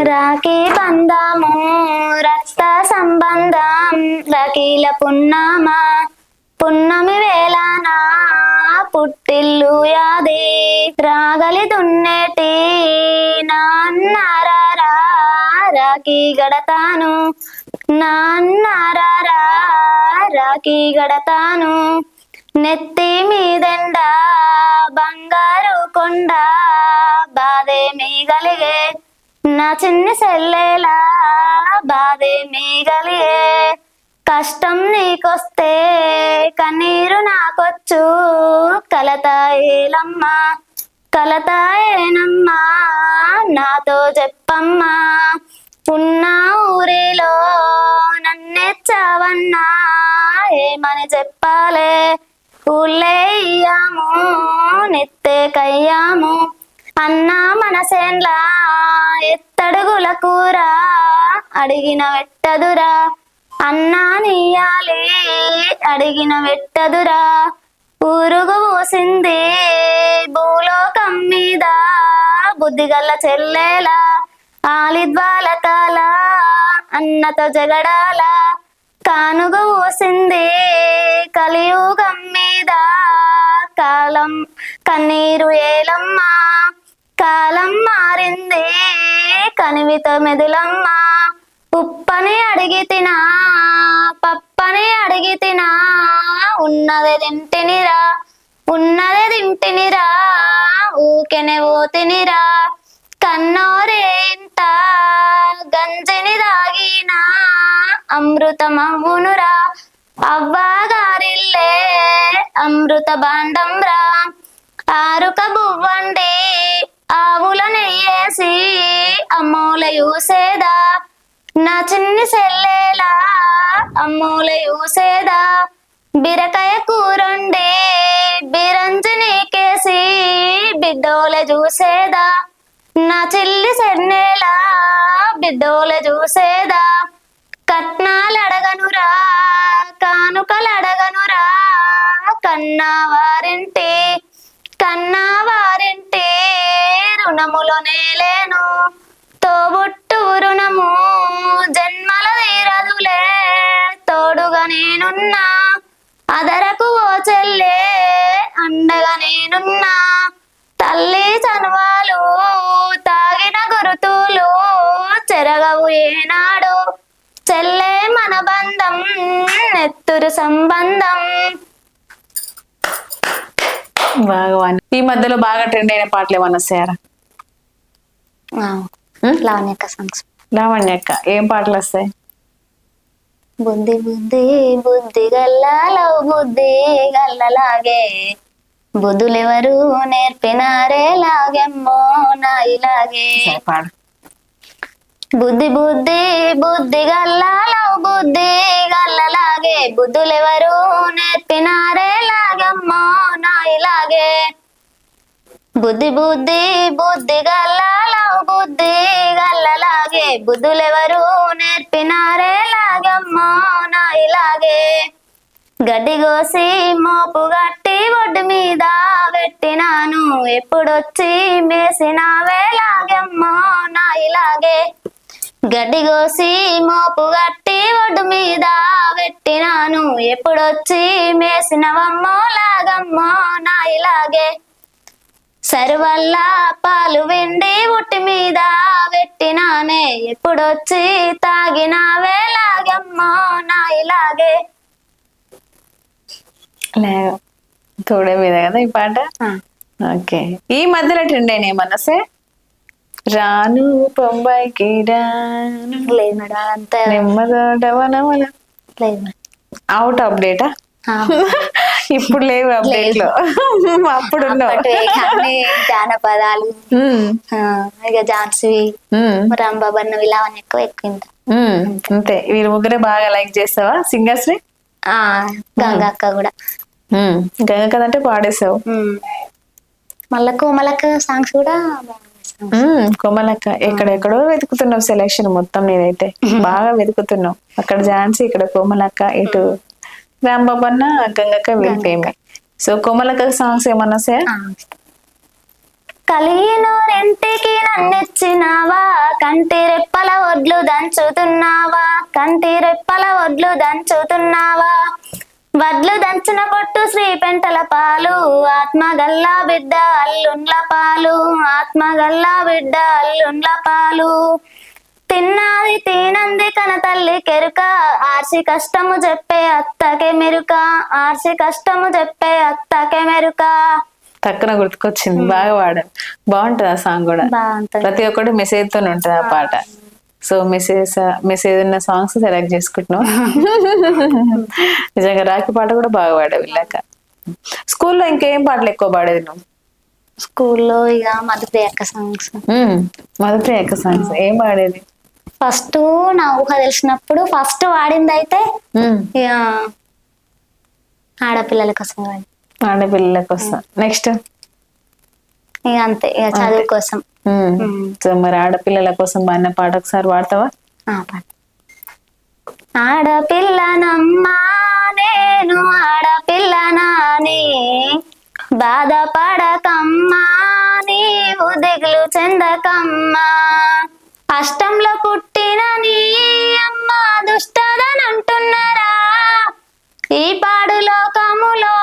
రాఖీ బంధము రక్త సంబంధం రకీల పున్నమా పున్నమి వేళనా పుట్టిల్లు యాది రాగలి దున్నేటి నాన్నారా రాఖీ గడతాను నాన్నారా రాఖీ గడతాను నెత్తి మీదెండా బంగారు కొండ బాధే మీగలిగే నా చిన్ని సెల్లేలా బాధే మిగలియే కష్టం నీకొస్తే కన్నీరు నాకొచ్చు. కలత ఏలమ్మా కలత ఏనమ్మా నాతో చెప్పమ్మా. ఉన్న ఊరిలో నన్నెచ్చావన్నా ఏమని చెప్పాలే? ఊళ్ళే నెత్తే కయ్యాము అన్నా మనసేన్లా ఎత్తడుగుల కూర అడిగిన వెట్టదురా. అన్నా నీయాలి అడిగిన వెట్టదురా. ఊరుగు పోసింది భూలోకం మీద. బుద్ధిగల్ల చెల్లేలా ఆలిద్వాల కాల అన్నతో జగడాల. కానుగు పోసింది కలియుగం మీద. కాలం కన్నీరు ఏలమ్మా కాలం మారింది కనివిత మెదులమ్మ. ఉప్పని అడిగి తినా పప్పని అడిగి తినా ఉన్నది తింటినిరా ఉన్నది తింటినిరా ఊకెనే ఓ తినిరా. కన్నోరేంత గంజిని దాగినా అమృతమవునురా అవ్వగారిల్లే అమృత బాండం రా ఆరుక బువ్వండే ఆవుల నెయ్యేసి అమ్మోల యూసేదా నా చిన్ని సెల్లేలా అమ్మోల యూసేదా బిరకాయ కూరండి బిరంజనీకేసి బిడ్డోల చూసేదా నా చిల్లి సెన్నేలా బిడ్డోల చూసేదా కట్నాలు అడగనురా కానుకలు అడగనురా కన్నా వారింటి కన్నా వారింటి రుణములోనే లేను. తోబుట్టు రుణము జన్మల తీరదులే తోడుగా నేనున్నా అదరకు ఓ చెల్లే అండగా నేనున్నా. తల్లి చనువాలు తాగిన గురుతులు చెరగవు ఏనాడు. చెల్లే మన బంధం నెత్తురు సంబంధం. బాగా ఈ మధ్యలో బాగా ట్రెండ్ అయిన పాటలు ఏమన్నా వస్తాయారా లావణ్యక సాంగ్స్ లావణ్యక్క ఏం పాటలు వస్తాయి? బుద్ధి బుద్ధి బుద్ధి గల్లాలవు బుద్ధి గల్లలాగే. బుద్ధులెవరు నేర్పినారే లాగెమ్మో నా ఇలాగే బుద్ధి బుద్ధి బుద్ధి గల్లాలవు బుద్ధి గల్లలాగే. బుద్ధులెవరు నేర్పినారే లాగమ్మో నా ఇలాగే బుద్ధి బుద్ధి బుద్ధి గల్లాలవు బుద్ధి గల్లలాగే బుద్ధులెవరు నేర్పినారే లాగమ్మా నా ఇలాగే గడ్డి కోసి మోపు గట్టి ఒడ్డు మీద పెట్టినాను ఎప్పుడొచ్చి మేసినావే లాగమ్మా నా ఇలాగే గడ్డి కోసి మోపు గట్టి ఒడ్డు మీద పెట్టినాను ఎప్పుడొచ్చి మేసినవమ్మో లాగమ్మో నా ఇలాగే సరువల్ల పాలు వెండి ఉట్టి మీద పెట్టినానే. ఎప్పుడొచ్చి తాగినావే లాగమ్మో నా ఇలాగే లేదు. తోడే మీద కదా ఈ పాట? ఓకే. ఈ మధ్యలో ట్రెండ్ అయిన ఏమన్నా సే రాను బొంబాయికి రాను లేదు మేడం అంత నెమ్మదోట వనమల లేదు మేడం. అవుట్ అప్డేటా ఇప్పుడు లేవు అప్డేట్లో అప్పుడు జానపదాలు ఇక ఝాన్సీ ఉమ్, రాంబాబు ఇలా ఎక్కువ ఎక్కువ అంతే. వీరు ముగ్గురే బాగా లైక్ చేస్తావా సింగర్స్ని గంగక్క కూడా. ఉమ్, గంగ కదంటే పాడేసావు. మళ్ళా కోమలక్క సాంగ్స్ కూడా కోమలక్క ఎక్కడెక్కడో వెతుకుతున్నావు సెలెక్షన్ మొత్తం నేనైతే. బాగా వెతుకుతున్నావు. అక్కడ ఝాన్సీ ఇక్కడ కోమలక్క ఇటు రాంబాబన్న గంగక్క వీళ్ళ ఫేమే సో కోమలక్క సాంగ్స్ ఏమన్నా సార్. కలిగినోరింటికి నన్నిచ్చినావా? కంటి రెప్పల ఒడ్లు దంచుతున్నావా? కంటి రెప్పల ఒడ్లు దంచుతున్నావా? వడ్లు దంచిన పొట్టు శ్రీ పెంటల పాలు. ఆత్మగల్లా బిడ్డ అల్లుండ్ల పాలు. ఆత్మగల్లా బిడ్డ అల్లుండ్ల పాలు. తిన్నాది తినంది కన తల్లి కెరుక. ఆర్సి కష్టము చెప్పే అత్తకే మెరుక. ఆర్సి కష్టము చెప్పే అత్తకే మెరుక. తక్కువ గుర్తుకొచ్చింది బాగా పాడారు. బాగుంటది ఆ సాంగ్ కూడా. ప్రతి ఒక్కటి మెసేజ్ తోనే ఉంటది ఆ పాట. సో మెసేజ్ మెసేజ్ ఉన్న సాంగ్స్ సెలెక్ట్ చేసుకుంటున్నాం. నిజంగా రాఖీ పాట కూడా బాగా పాడావు ఇలాక స్కూల్లో ఇంకేం పాటలు ఎక్కువ పాడేది నువ్వు? స్కూల్లో ఇక మధుప్రియక్క సాంగ్స్. యొక్క సాంగ్స్. ఏం పాడేది? ఫస్ట్ నా ఊహ తెలిసినప్పుడు ఫస్ట్ వాడింది అయితే ఆడపిల్లల కోసం వాడి. ఆడపిల్లల కోసం. నెక్స్ట్ ఇక అంతే ఇక చదువు కోసం. సో మరి ఆడపిల్లల కోసం పాడిన పాట ఒకసారి పాట ఆడపిల్లనమ్మా నేను ఆడపిల్లనాని బాధపడకమ్మా నీవు దిగులు చెందకమ్మా. అష్టంలో పుట్టిన నీ అమ్మ దుష్టదనంటున్నారా? ఈ పాడు లోకములో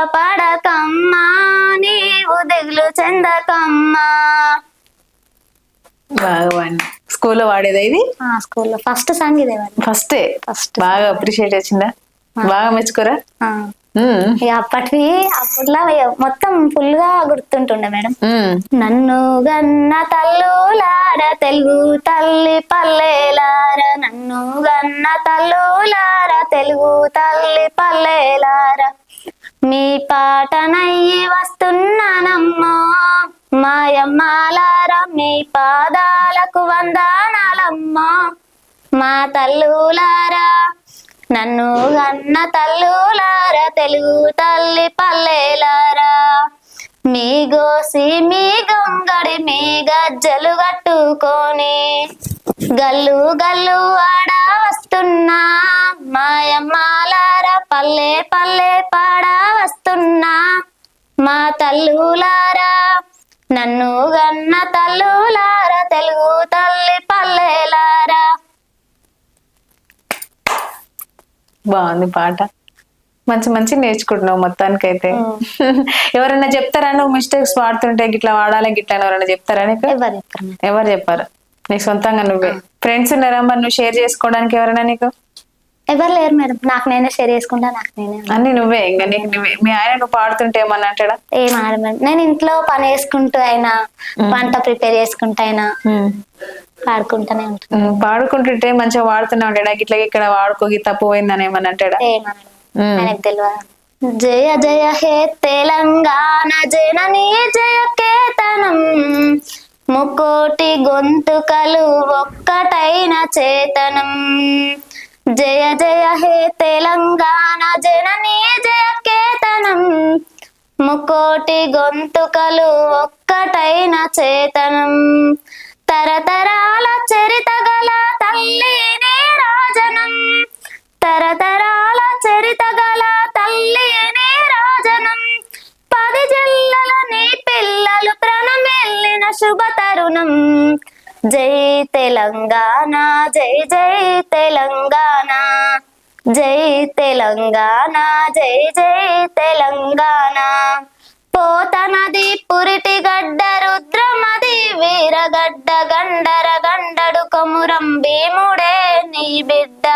బాధపడకమ్మా నీవు దిగులు చెందకమ్మా. బాగా స్కూల్లో వాడేదా ఇది? స్కూల్లో. ఫస్ట్ సాంగ్ ఇదే ఫస్టే ఫస్ట్ బాగా అప్రిషియేట్ వచ్చిందా బాగా మెచ్చుకోరా? అప్పటివి అప్పట్లో మొత్తం ఫుల్గా గుర్తుంటుండే మేడం. నన్ను గన్న తల్లులార తెలుగు తల్లి పల్లెలార. నన్ను గన్న తల్లులార తెలుగు తల్లి పల్లెలార. మీ పాటనయ్యి వస్తున్నానమ్మా. మాయమ్మాలార మీ పాదాలకు వందనాలమ్మో. మా తల్లులారా నన్ను అన్న తల్లులార తెలుగు తల్లి పల్లెలారా. మీ గోసి మీ గొంగడి మీ గజ్జలు కట్టుకొని గల్లు గల్లు ఆడ వస్తున్నా. మాయమ్మాలార పల్లె పల్లె పాడ వస్తున్నా. మా తల్లులారా నన్ను గన్న తల్లులార తెలుగు తల్లి పల్లెలారా. బాగుంది పాట. మంచి మంచి నేర్చుకుంటున్నావు మొత్తానికైతే. ఎవరైనా చెప్తారా? నువ్వు మిస్టేక్స్ వాడుతుంటే గిట్లా వాడాలి గిట్లా ఎవరైనా చెప్తారా. ఎవరు చెప్పారు నీకు సొంతంగా నువ్వే. ఫ్రెండ్స్ ఉన్నారా మరి? నువ్వు షేర్ చేసుకోవడానికి ఎవరైనా నీకు? ఎవరు లేరు మేడం. నాకు నేనే షేర్ చేసుకుంటా నాకు నేనే అన్ని నువ్వే ఇంకా నీకు నువ్వే. మీ ఆయన నువ్వు పాడుతుంటే ఏమన్నా అంటాడా? ఏం ఆడ మేడం. నేను ఇంట్లో పని చేసుకుంటూ అయినా వంట ప్రిపేర్ చేసుకుంటూ అయినా పాడుకుంటూనే ఉంటాను. ఉమ్, పాడుకుంటుంటే మంచిగా వాడుతున్నా ఉంటాడా. ఇట్లా ఇక్కడ వాడుకోగి తప్పు పోయిందని ఏమన్నా అంటాడా? ఏమనడు ఉమ్. ఆయనకు తెలియదు జయ జయ హే తెలంగాణ జననీ జయ కేతనం. ముకోటి గొంతుకలు ఒక్కటైన చేతనం. జయ జయ హే తెలంగాణ జననీ జయ కేతనం ముకోటి గొంతుకలు ఒక్కటైన చేతనం. తరతరాల చరిత గల తల్లి రాజనం. తరతరాల చరిత గల తల్లి రాజనం. పది జిల్లల నీ పిల్లలు ప్రణమెల్లిన శుభ తరుణం. జై తెలంగాణ జై జై తెలంగాణ. జై తెలంగాణ జై జై తెలంగాణ. పోతనది పురిటి గడ్డ రుద్రమది వీరగడ్డ గండర గండడు కొమురం భీముడే నీ బిడ్డ.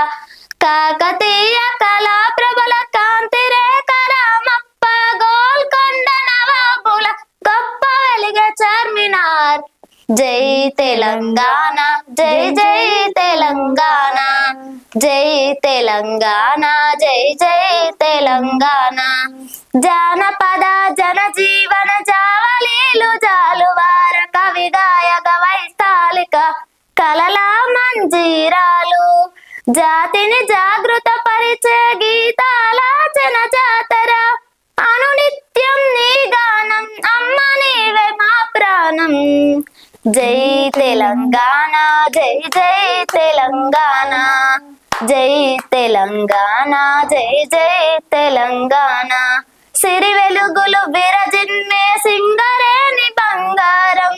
కాకతీయ కళా ప్రబల కాంతి రేఖరామప్ప గోల్కొండ నవాబుల గొప్ప వెలిగ చార్మినార్. జై తెలంగాణ జై జై తెలంగాణ జై తెలంగాణ జై జై తెలంగాణ. జానపద జనజీవన జావలీలు జాలువార కవి గాయక వైస్తాలిక కలల మంజీరాలు. జాతిని జాగృత పరిచే గీతాల జై తెలంగాణ జై జై తెలంగాణ. జై తెలంగాణ జై జై తెలంగాణ. సిరి వెలుగులు విరజిన్నే సింగరేని బంగారం.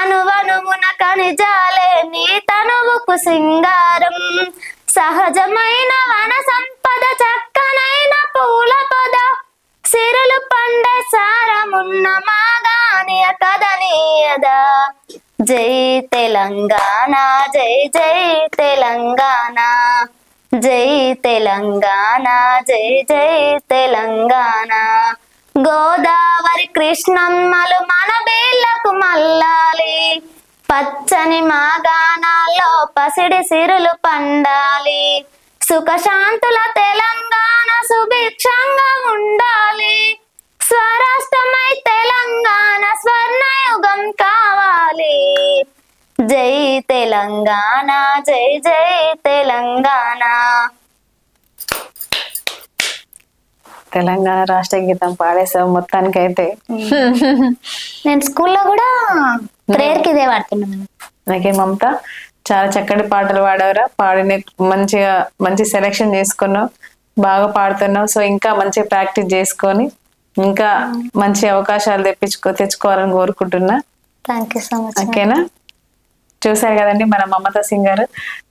అనువనుమున కణిజాలే నీ తనువుకు సింగారం. సహజమైన వన సంపద చక్కనైన పూల పొద. సిరులు పండే సారమున్న మాగానియ కదనీయదా జై తెలంగాణ జై జై తెలంగాణ. జై తెలంగాణ జై జై తెలంగాణ. గోదావరి కృష్ణమ్మలు మన వేళ్ళకు మల్లాలి పచ్చని మాగాణాల్లో పసిడి సిరులు పండాలి. సుఖశాంతుల తెలంగాణ సుభిక్షంగా ఉండాలి. స్వరాష్ట్రమై తెలంగాణ స్వర్ణయుగం కావాలి. జై తెలంగాణ జై జై తెలంగాణ. తెలంగాణ రాష్ట్ర గీతం పాడేసావు మొత్తానికైతే. నేను స్కూల్లో కూడా ప్రేయర్కి ఇదే వాడుతున్నాను నాకే మమత చాలా చక్కటి పాటలు పాడవరా. పాడిన మంచిగా మంచి సెలెక్షన్ చేసుకున్నావు. బాగా పాడుతున్నావు. సో ఇంకా మంచిగా ప్రాక్టీస్ చేసుకొని ఇంకా మంచి అవకాశాలు తెప్పించుకో తెచ్చుకోవాలని కోరుకుంటున్నా. థ్యాంక్ యూ సో మచ్ ఓకేనా? చూసారు కదండి మన మమత సింగర్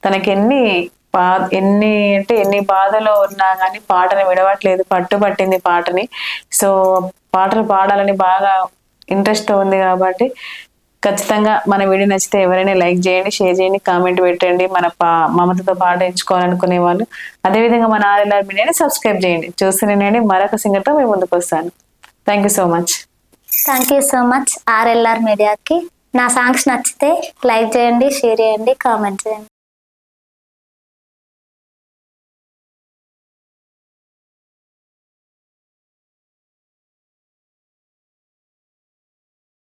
తనకి ఎన్ని బా ఎన్ని అంటే ఎన్ని బాధలో ఉన్నా కానీ పాటని విడవట్లేదు. పట్టుబట్టింది పాటని. సో పాటలు పాడాలని బాగా ఇంట్రెస్ట్ ఉంది కాబట్టి ఖచ్చితంగా మన వీడియో నచ్చితే ఎవరైనా లైక్ చేయండి షేర్ చేయండి కామెంట్ పెట్టండి. మన పా మమతతో పాట ఎంచుకోవాలనుకునే వాళ్ళు. అదేవిధంగా మన ఆర్ఎల్ఆర్ మీడియాని సబ్స్క్రైబ్ చేయండి. చూస్తూనే మరొక సింగర్తో మేము ముందుకు వస్తాను. Thank you so much thank you so much RLR మీడియాకి. నా సాంగ్స్ నచ్చితే లైక్ చేయండి షేర్ చేయండి కామెంట్ చేయండి.